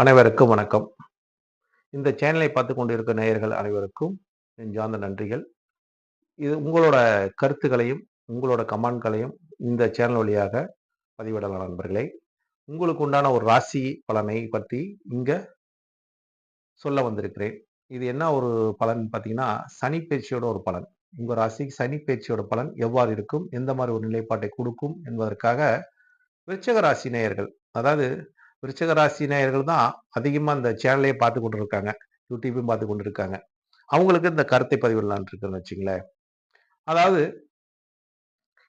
அனைவருக்கும் வணக்கம். இந்த சேனலை பார்த்து கொண்டிருக்க நேயர்கள் அனைவருக்கும் நெஞ்சார்ந்த நன்றிகள். இது உங்களோட கருத்துக்களையும் உங்களோட கமான்களையும் இந்த சேனல் வழியாக பதிவிடலாம் நண்பர்களே. உங்களுக்கு உண்டான ஒரு ராசி பலனை பற்றி இங்கே சொல்ல வந்திருக்கிறேன். இது என்ன ஒரு பலன் பார்த்தீங்கன்னா சனி பயிற்சியோட ஒரு பலன். உங்கள் ராசிக்கு சனி பயிற்சியோட பலன் எவ்வாறு இருக்கும்? எந்த மாதிரி ஒரு நிலைப்பாட்டை கொடுக்கும்? என்பதற்காக விருச்சக ராசி நேயர்கள் அதாவது விருச்சக ராசி நேயர்கள் தான் அதிகமாக இந்த சேனலையே பார்த்து கொண்டு இருக்காங்க யூடியூபையும் பார்த்து கொண்டு இருக்காங்க அவங்களுக்கு இந்த கருத்தை பதிவிடலான் இருக்குன்னு வச்சுங்களேன். அதாவது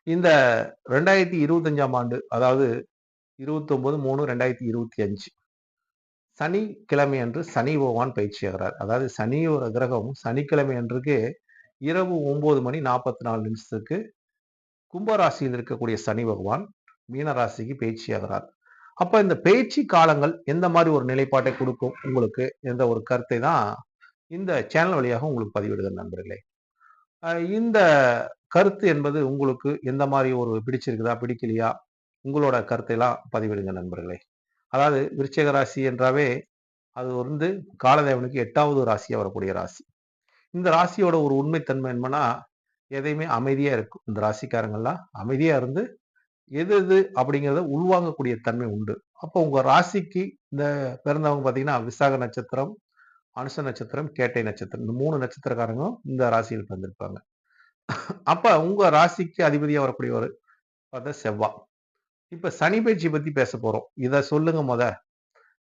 இந்த ரெண்டாயிரத்தி இருபத்தஞ்சாம் ஆண்டு அதாவது இருபத்தி மூணு ரெண்டாயிரத்தி இருபத்தி அஞ்சு சனிக்கிழமை அன்று சனி பகவான் பயிற்சி ஆகிறார் அதாவது ஒரு கிரகம் சனிக்கிழமை அன்றுக்கு இரவு ஒன்பது மணி நாற்பத்தி நாலு நிமிஷத்துக்கு கும்பராசியில் இருக்கக்கூடிய சனி பகவான் மீனராசிக்கு பயிற்சி ஆகிறார் அப்ப இந்த பேச்சு காலங்கள் எந்த மாதிரி ஒரு நிலைப்பாட்டை கொடுக்கும்? உங்களுக்கு என்ற ஒரு கருத்தை தான் இந்த சேனல் வழியாக உங்களுக்கு பதிவிடுகிற நண்பர்களே. இந்த கருத்து என்பது உங்களுக்கு எந்த மாதிரி ஒரு பிடிச்சிருக்குதா பிடிக்கலையா? உங்களோட கருத்தையெல்லாம் பதிவிடுங்க நண்பர்களே. அதாவது விருச்சக ராசி என்றாவே அது வந்து காலதேவனுக்கு எட்டாவது ராசியாக வரக்கூடிய ராசி. இந்த ராசியோட ஒரு உண்மைத்தன்மை என்னன்னா எதையுமே அமைதியா இருக்கும் இந்த ராசிக்காரங்கள்லாம் அமைதியா இருந்து எது எது அப்படிங்கிறத உள்வாங்கக்கூடிய தன்மை உண்டு. அப்போ உங்க ராசிக்கு இந்த பிறந்தவங்க பார்த்தீங்கன்னா விசாக நட்சத்திரம் அனுச நட்சத்திரம் கேட்டை நட்சத்திரம். இந்த மூணு நட்சத்திரக்காரங்களும் இந்த ராசியில் பிறந்திருப்பாங்க. அப்ப உங்க ராசிக்கு அதிபதியாக வரக்கூடியவர் பார்த்தா செவ்வா. இப்போ சனி பயிற்சி பத்தி பேச போறோம். இதை சொல்லுங்க முத.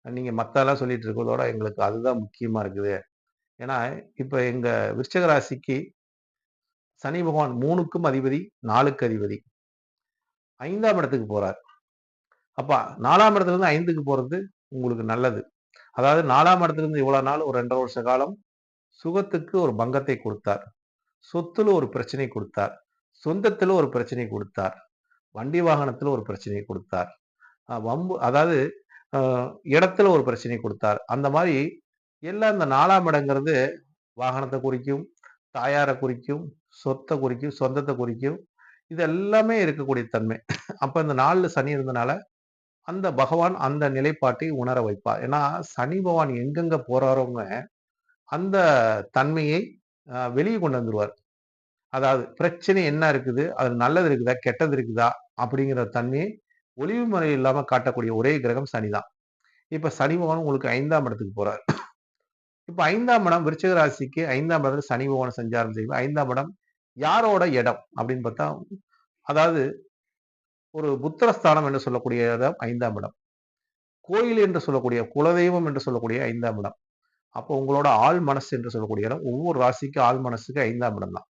நீங்க மற்றெல்லாம் சொல்லிட்டு இருக்கிறதோட எங்களுக்கு அதுதான் முக்கியமா இருக்குது. ஏன்னா இப்போ எங்க விருச்சக ராசிக்கு சனி பகவான் மூணுக்கும் அதிபதி நாலுக்கு அதிபதி. ஐந்தாம் இடத்துக்கு போறார். அப்ப நாலாம் இடத்துல இருந்து ஐந்துக்கு போறது உங்களுக்கு நல்லது. அதாவது நாலாம் இடத்துல இருந்து இவ்வளவு நாள் ஒரு ரெண்டரை வருஷ காலம் சுகத்துக்கு ஒரு பங்கத்தை கொடுத்தார். சொத்துல ஒரு பிரச்சனை கொடுத்தார். சொந்தத்துல ஒரு பிரச்சனை கொடுத்தார். வண்டி வாகனத்துல ஒரு பிரச்சனையை கொடுத்தார். வம்பு அதாவது அஹ் இடத்துல ஒரு பிரச்சனை கொடுத்தார். அந்த மாதிரி எல்லாம் இந்த நாலாம் இடங்கிறது வாகனத்தை குறிக்கும் தாயாரை குறிக்கும் சொத்தை குறிக்கும் சொந்தத்தை குறிக்கும் இது எல்லாமே இருக்கக்கூடிய தன்மை. அப்போ இந்த நாளில் சனி இருந்தனால அந்த பகவான் அந்த நிலைப்பாட்டை உணர வைப்பார். ஏன்னா சனி பகவான் எங்கெங்க போறாரோங்க அந்த தன்மையை வெளியே கொண்டு வந்துருவார். அதாவது பிரச்சனை என்ன இருக்குது அது நல்லது இருக்குதா கெட்டது இருக்குதா அப்படிங்கிற தன்மையை ஒளிவு முறை இல்லாம காட்டக்கூடிய ஒரே கிரகம் சனிதான். இப்ப சனி பகவான் உங்களுக்கு ஐந்தாம் இடத்துக்கு போறார். இப்ப ஐந்தாம் இடம் விருச்சக ராசிக்கு ஐந்தாம் இடத்துல சனி பகவான் சஞ்சாரம் செய்யும் ஐந்தாம் இடம் யாரோட இடம் அப்படின்னு பார்த்தா அதாவது ஒரு புத்திரஸ்தானம் என்று சொல்லக்கூடிய இடம் ஐந்தாம் இடம். கோயில் என்று சொல்லக்கூடிய குலதெய்வம் என்று சொல்லக்கூடிய ஐந்தாம் இடம். அப்போ உங்களோட ஆள் மனசு என்று சொல்லக்கூடிய இடம் ஒவ்வொரு ராசிக்கு ஆள் மனசுக்கு ஐந்தாம் இடம் தான்.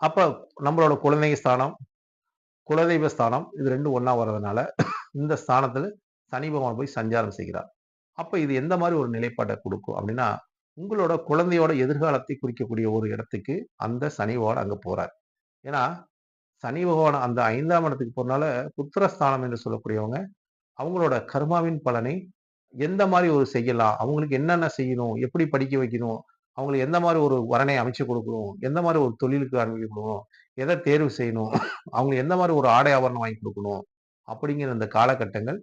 அப்போ நம்மளோட குழந்தை ஸ்தானம் குலதெய்வ ஸ்தானம் இது ரெண்டும் ஒன்றா வர்றதுனால இந்த ஸ்தானத்தில் சனி பகவான் போய் சஞ்சாரம் செய்கிறார். அப்போ இது எந்த மாதிரி ஒரு நிலைப்பாட்டை கொடுக்கும் அப்படின்னா உங்களோட குழந்தையோட எதிர்காலத்தை குறிக்கக்கூடிய ஒரு இடத்துக்கு அந்த சனி பகவான் அங்க போறார். ஏன்னா சனி பகவான் அந்த ஐந்தாம் இடத்துக்கு போறனால புத்திரஸ்தானம் என்று சொல்லக்கூடியவங்க அவங்களோட கர்மாவின் பலனை எந்த மாதிரி ஒரு செய்யலாம் அவங்களுக்கு என்னென்ன செய்யணும் எப்படி படிக்க வைக்கணும் அவங்களுக்கு எந்த மாதிரி ஒரு வரனை அமைச்சு கொடுக்கணும் எந்த மாதிரி ஒரு தொழிலுக்கு ஆரம்பிக்க கொடுக்கணும் எதை தேர்வு செய்யணும் அவங்களுக்கு எந்த மாதிரி ஒரு ஆடை ஆபரணம் வாங்கி கொடுக்கணும் அப்படிங்கிற அந்த காலகட்டங்கள்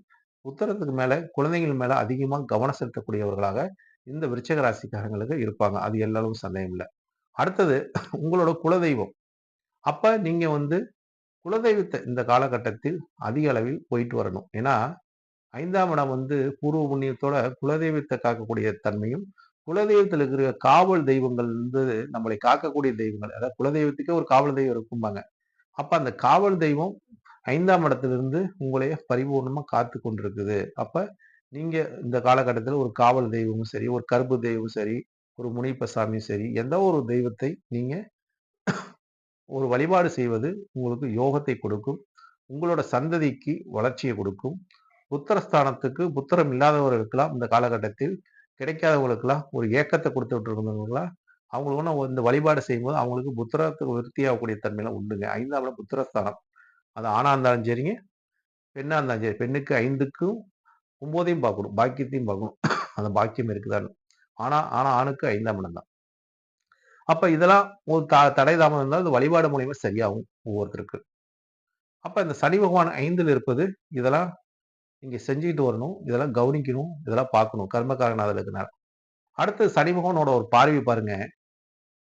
உத்தரத்துக்கு மேல குழந்தைகள் மேல அதிகமா கவனம் செலுத்தக்கூடியவர்களாக இந்த விருச்சக ராசிக்காரங்களுக்கு இருப்பாங்க. அது எல்லாரும் சந்தேகம் இல்லை. அடுத்தது உங்களோட குலதெய்வம். அப்ப நீங்க வந்து குலதெய்வத்தை இந்த காலகட்டத்தில் அதிக அளவில் போயிட்டு வரணும். ஏன்னா ஐந்தாம் இடம் வந்து பூர்வ புண்ணியத்தோட குலதெய்வத்தை காக்கக்கூடிய தன்மையும் குலதெய்வத்தில் இருக்கிற காவல் தெய்வங்கள் வந்து நம்மளை காக்கக்கூடிய தெய்வங்கள். அதாவது குலதெய்வத்துக்கே ஒரு காவல் தெய்வம் இருக்கும்பாங்க. அப்ப அந்த காவல் தெய்வம் ஐந்தாம் இடத்திலிருந்து உங்களைய பரிபூர்ணமா காத்து கொண்டிருக்குது. அப்ப நீங்க இந்த காலகட்டத்தில் ஒரு காவல் தெய்வமும் சரி ஒரு கருப்பு தெய்வமும் சரி ஒரு முனிப்பசாமியும் சரி எந்த ஒரு தெய்வத்தை நீங்க ஒரு வழிபாடு செய்வது உங்களுக்கு யோகத்தை கொடுக்கும் உங்களோட சந்ததிக்கு வளர்ச்சியை கொடுக்கும் புத்திரஸ்தானத்துக்கு புத்திரம் இல்லாதவர்களுக்கெல்லாம் இந்த காலகட்டத்தில் கிடைக்காதவங்களுக்கெல்லாம் ஒரு ஏக்கத்தை கொடுத்துட்டு இருந்தவங்களா அவங்களுக்கு ஒன்றும் இந்த வழிபாடு செய்யும்போது அவங்களுக்கு புத்திரத்துக்கு விருத்தியாகக்கூடிய தன்மையெல்லாம் உண்டுங்க. ஐந்தாம் புத்திரஸ்தானம் அது ஆணா இருந்தாலும் சரிங்க பெண்ணா இருந்தாலும் சரி பெண்ணுக்கு ஐந்துக்கும் ஒம்போதையும் பார்க்கணும் பாக்கியத்தையும் பார்க்கணும் அந்த பாக்கியம் இருக்குதான்னு ஆனால் ஆனா ஆணுக்கு ஐந்தாம் இடம் தான் அப்போ இதெல்லாம் ஒரு த தடை தாமதம் இருந்தால் அது வழிபாடு மூலியமா சரியாகும் ஒவ்வொருத்தருக்கு அப்போ இந்த சனி பகவான் ஐந்தில் இருப்பது இதெல்லாம் இங்கே செஞ்சுக்கிட்டு வரணும். இதெல்லாம் கவனிக்கணும். இதெல்லாம் பார்க்கணும். கர்மகாரகநாதர் இருக்கிறார் அடுத்து சனி பகவானோட ஒரு பார்வை பாருங்க.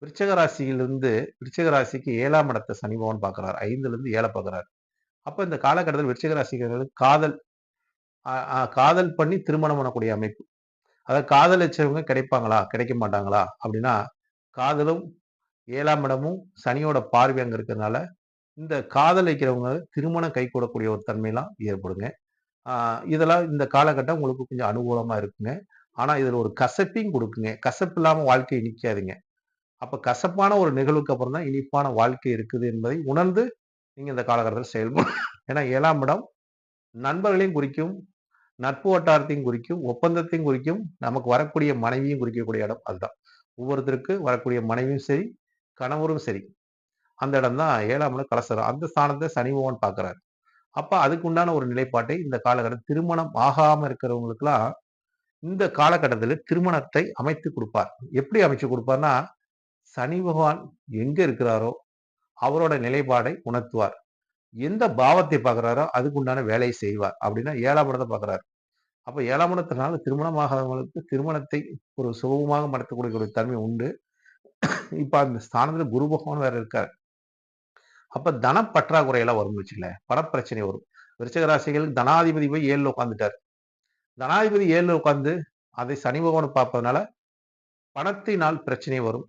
விருச்சக ராசியிலிருந்து விருச்சக ராசிக்கு ஏழாம் இடத்தை சனி பகவான் பார்க்குறாரு ஐந்துலேருந்து ஏழை பார்க்குறாரு அப்போ இந்த காலகட்டத்தில் விருச்சக ராசிக்காரர்களுக்கு காதல் காதல் பண்ணி திருமணம் பண்ணக்கூடிய அமைப்பு. அதாவது காதலிச்சவங்க கிடைப்பாங்களா? கிடைக்க மாட்டாங்களா? அப்படின்னா, காதலும் ஏழாம் இடமும் சனியோட பார்வை அங்க இருக்கிறதுனால இந்த காதலிக்கிறவங்க திருமணம் கைகூடக்கூடிய ஒரு தன்மையெல்லாம் ஏற்படுங்க. இதெல்லாம் இந்த காலகட்டம் உங்களுக்கு கொஞ்சம் அனுகூலமா இருக்குங்க. ஆனா, இதில் ஒரு கசப்பையும் கொடுக்குங்க கசப்பு இல்லாம வாழ்க்கையை நிற்காதுங்க அப்ப கசப்பான ஒரு நிகழ்வுக்கு அப்புறம் தான் இனிப்பான வாழ்க்கை இருக்குது என்பதை உணர்ந்து, நீங்க இந்த காலகட்டத்தில் செயல்படும் ஏன்னா ஏழாம் இடம் நண்பர்களையும் குறிக்கும், நட்பு வட்டாரத்தையும் குறிக்கும், ஒப்பந்தத்தையும் குறிக்கும், நமக்கு வரக்கூடிய மனைவியும் குறிக்கக்கூடிய இடம் அதுதான். ஒவ்வொருத்தருக்கு வரக்கூடிய மனைவியும் சரி, கணவரும் சரி. அந்த இடம் தான் ஏழாம் இடம் கலசரம். அந்த ஸ்தானத்தை சனி பகவான் பார்க்குறாரு அப்போ அதுக்கு உண்டான ஒரு நிலைப்பாட்டை இந்த காலகட்டம் திருமணம் ஆகாம இருக்கிறவங்களுக்கெல்லாம், இந்த காலகட்டத்தில் திருமணத்தை அமைத்து கொடுப்பார் எப்படி அமைச்சு கொடுப்பார்னா சனி பகவான் எங்க இருக்கிறாரோ, அவரோட நிலைப்பாடை உணர்த்துவார். எந்த பாவத்தை பார்க்குறாரோ, அதுக்குண்டான வேலையை செய்வார். அப்படின்னா ஏழாம் இடத்தை பார்க்குறாரு அப்ப ஏழாம் இடத்தினால திருமணமாகாதவங்களுக்கு திருமணத்தை ஒரு சுலபமாக நடத்தக்கூடிய தன்மை உண்டு. இப்ப அந்த ஸ்தானத்தில் குரு பகவான் வேற இருக்கார். அப்ப தன பற்றாக்குறையெல்லாம் வரும்னு வச்சுக்கங்களேன். பணப்பிரச்சனை வரும். விருச்சகராசிகள் ராசிகளுக்கு தனாதிபதி போய் ஏழுல உட்காந்துட்டார் தனாதிபதி ஏழில் உட்கார்ந்து, அதை சனி பகவான் பார்ப்பதனால, பணத்தினால் பிரச்சனை வரும்.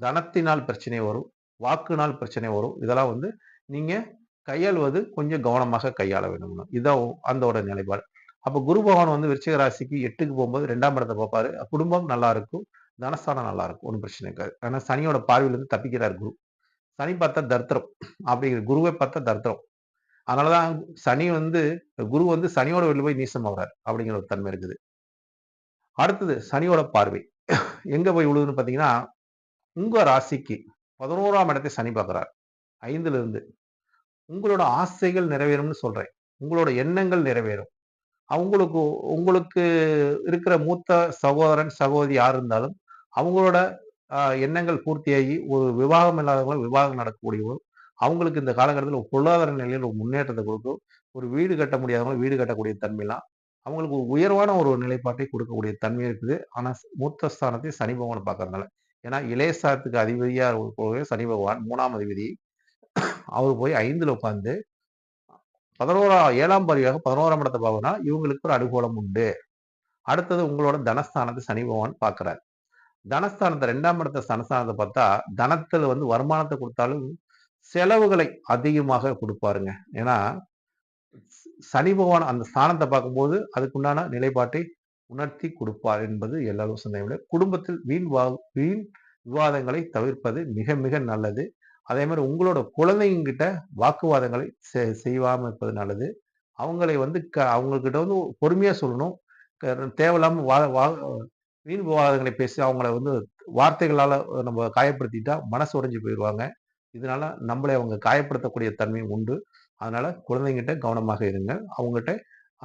தனத்தினால் பிரச்சனை வரும். வாக்குனால் பிரச்சனை வரும். இதெல்லாம் வந்து நீங்க கையாள்வது கொஞ்சம் கவனமாக கையாள வேண்டும். இதான் அந்தோட நிலைப்பாடு. அப்போ குரு பகவான் வந்து விருச்சிக ராசிக்கு எட்டுக்கு போகும்போது ரெண்டாம் இடத்தை பார்ப்பாரு. குடும்பம் நல்லா இருக்கும். தனஸ்தானம் நல்லா இருக்கும். ஒன்றும் பிரச்சனை இருக்காது. ஏன்னா சனியோட பார்வையிலிருந்து தப்பிக்கிறார் குரு. சனி பார்த்தா தர்த்தரம் அப்படிங்கிற குருவை பார்த்தா தர்த்தரம் அதனால தான் சனி வந்து குரு வந்து சனியோட வெளியில் போய் நீசமாகுறார். அப்படிங்கிற ஒரு தன்மை இருக்குது. அடுத்தது சனியோட பார்வை. எங்க போய் விழுதுன்னு பார்த்தீங்கன்னா, உங்க ராசிக்கு 11ஆம் இடத்தை சனி பார்க்குறார். 5லிருந்து. உங்களோட ஆசைகள் நிறைவேறும்னு சொல்றேன். உங்களோட எண்ணங்கள் நிறைவேறும். அவங்களுக்கு உங்களுக்கு இருக்கிற மூத்த சகோதரன், சகோதரி யார் இருந்தாலும், அவங்களோட எண்ணங்கள் பூர்த்தியாகி ஒரு விவாகம் இல்லாதவங்களும் விவாகம் நடக்கக்கூடியவும், அவங்களுக்கு இந்த காலகட்டத்தில் ஒரு பொருளாதார நிலையில ஒரு முன்னேற்றத்தை கொடுக்கும் ஒரு வீடு கட்ட முடியாதவங்க வீடு கட்டக்கூடிய தன்மைலாம், அவங்களுக்கு ஒரு உயர்வான ஒரு நிலைப்பாட்டை கொடுக்கக்கூடிய தன்மை இருக்குது. ஆனால் மூத்த ஸ்தானத்தை சனி பகவான் பார்க்கறதுனால. ஏன்னா இளையசாரத்துக்கு அதிபதியாக அதிபதியா சனி பகவான் மூணாம் அதிபதி. அவர் போய் ஐந்தில் உட்காந்து 11 7ஆம் பார்வையாக 11ஆம் இடத்த பார்க்கறதுனால, இவங்களுக்கு ஒரு அனுகூலம் உண்டு. அடுத்தது உங்களோட தனஸ்தானத்தை சனி பகவான் பார்க்கிறார். தனஸ்தானத்தை ரெண்டாம் இடத்த தனஸ்தானத்த பார்த்தா, தனத்தில் வந்து வருமானத்தை கொடுத்தாலும் செலவுகளை அதிகமாக கொடுப்பாருங்க ஏன்னா, சனி பகவான் அந்த ஸ்தானத்தை பார்க்கும்போது, அதுக்குண்டான நிலைப்பாட்டை உணர்த்தி கொடுப்பார் என்பது எல்லாரும் சந்தேகமில்லை. குடும்பத்தில் வீண் வா வீண் விவாதங்களை தவிர்ப்பது மிக மிக நல்லது. அதே மாதிரி உங்களோட குழந்தைங்கிட்ட வாக்குவாதங்களை செ இருப்பது நல்லது. அவங்களை வந்து க அவங்கக்கிட்ட வந்து பொறுமையாக சொல்லணும். தேவையில்லாமல் வா வா வீண் விவாதங்களை பேசி அவங்கள வந்து வார்த்தைகளால் நம்ம காயப்படுத்திட்டா மனசு உடைஞ்சு போயிடுவாங்க இதனால நம்மளை அவங்க காயப்படுத்தக்கூடிய தன்மை உண்டு. அதனால குழந்தைங்கிட்ட கவனமாக இருங்க. அவங்ககிட்ட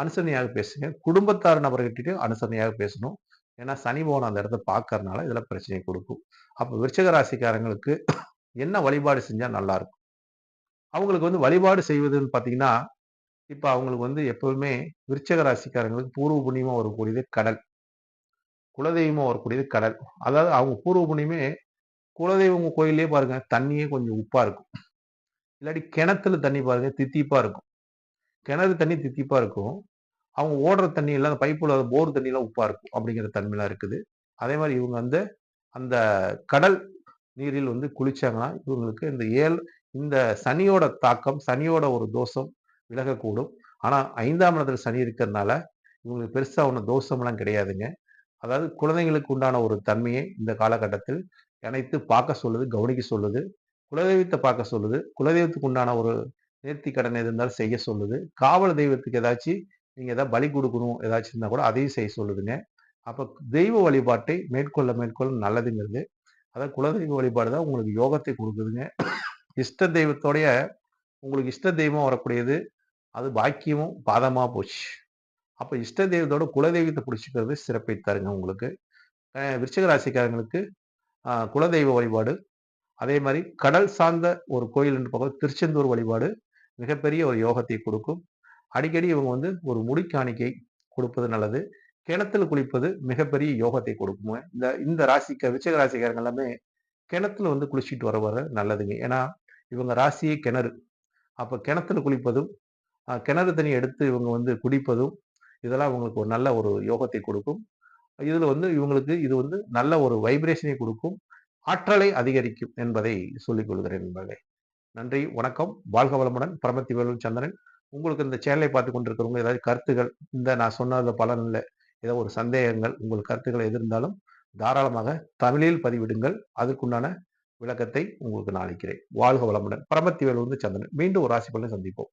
அனுசரணையாக பேசுங்க. குடும்பத்தார் நபர்கிட்டயும் அனுசரணையாக பேசணும். ஏன்னா சனி பகவான் அந்த இடத்த பார்க்கறனால இதில் பிரச்சனை கொடுக்கும் அப்போ விருச்சக ராசிக்காரங்களுக்கு என்ன வழிபாடு செஞ்சால் நல்லாயிருக்கும் அவங்களுக்கு வந்து வழிபாடு செய்வதுன்னு பார்த்தீங்கன்னா, இப்போ அவங்களுக்கு வந்து எப்பவுமே விருச்சக ராசிக்காரங்களுக்கு பூர்வ புண்ணியமாக வரக்கூடியது கடல். குலதெய்வமாக வரக்கூடியது கடல். அதாவது அவங்க பூர்வ புண்ணியமே குலதெய்வம் கோயிலே பாருங்க, தண்ணியே கொஞ்சம் உப்பாக இருக்கும். இல்லாட்டி கிணத்துல தண்ணி பாருங்க தித்திப்பாக இருக்கும். கிணறு தண்ணி தித்திப்பாக இருக்கும். அவங்க ஓடுற தண்ணி எல்லாம் அந்த போர் தண்ணியெல்லாம் உப்பாக இருக்கும். அப்படிங்கிற தன்மையெல்லாம் இருக்குது. அதே மாதிரி இவங்க வந்து அந்த கடல் நீரில் வந்து குளிச்சாங்கன்னா, இவங்களுக்கு இந்த ஏழ் இந்த சனியோட தாக்கம், சனியோட ஒரு தோஷம் விலகக்கூடும். ஆனால் ஐந்தாம் இடத்துல சனி இருக்கிறனால, இவங்களுக்கு பெருசாக ஒண்ணும் தோஷம்லாம் கிடையாதுங்க. அதாவது குழந்தைங்களுக்கு உண்டான ஒரு தன்மையை இந்த காலகட்டத்தில் இணைத்து பார்க்க சொல்லுது, கவனிக்க சொல்லுது. குலதெய்வத்தை பார்க்க சொல்லுது. குலதெய்வத்துக்கு உண்டான ஒரு நேர்த்தி கடன் எது இருந்தாலும் செய்ய சொல்லுது. காவல் தெய்வத்துக்கு ஏதாச்சும் நீங்கள் ஏதாவது பலி கொடுக்கணும் ஏதாச்சும் இருந்தால் கூட அதையும் செய்ய சொல்லுதுங்க. அப்போ தெய்வ வழிபாட்டை மேற்கொள்ள மேற்கொள்ள நல்லதுங்கிறது. அதான் குலதெய்வ வழிபாடு தான் உங்களுக்கு யோகத்தை கொடுக்குதுங்க. இஷ்ட தெய்வத்தோடைய உங்களுக்கு இஷ்ட தெய்வம் வரக்கூடியது, அது பாக்கியமும் பாதமாக போச்சு. அப்போ இஷ்ட தெய்வத்தோட குலதெய்வத்தை பிடிச்சிக்கிறது சிறப்பை தருங்க உங்களுக்கு. விருச்சிக ராசிக்காரங்களுக்கு குலதெய்வ வழிபாடு, அதே மாதிரி கடல் சார்ந்த ஒரு கோயில் என்று பார்க்க திருச்செந்தூர் வழிபாடு மிகப்பெரிய ஒரு யோகத்தை கொடுக்கும். அடிக்கடி இவங்க வந்து ஒரு முடி காணிக்கை கொடுப்பது நல்லது. கிணத்துல குளிப்பது மிகப்பெரிய யோகத்தை கொடுக்குங்க. இந்த இந்த ராசிக்க விச்சக ராசிக்காரங்க எல்லாமே கிணத்துல வந்து குளிச்சுட்டு வர வர நல்லதுங்க. ஏன்னா இவங்க ராசியே கிணறு. அப்போ கிணத்துல குளிப்பதும் கிணறு தண்ணி எடுத்து இவங்க வந்து குடிப்பதும் இதெல்லாம் அவங்களுக்கு ஒரு நல்ல ஒரு யோகத்தை கொடுக்கும். இதில் வந்து இவங்களுக்கு இது வந்து நல்ல ஒரு வைப்ரேஷனை கொடுக்கும். ஆற்றலை அதிகரிக்கும் என்பதை சொல்லிக் கொள்கிறேன் என்பதை நன்றி வணக்கம். வாழ்க வளமுடன். பரமத்தி வேலு சந்திரன். உங்களுக்கு இந்த சேனலை பார்த்து கொண்டிருக்கிறவங்க ஏதாவது கருத்துகள் இந்த நான் சொன்னதில் பலன் இல்லை ஏதோ ஒரு சந்தேகங்கள் உங்கள் கருத்துக்கள் எது இருந்தாலும் தாராளமாக தமிழில் பதிவிடுங்கள். அதற்குண்டான விளக்கத்தை உங்களுக்கு நான் அளிக்கிறேன். வாழ்க வளமுடன். பரமத்தி வேலூர் சந்திரன். மீண்டும் ஒரு ராசி பலனை சந்திப்போம்.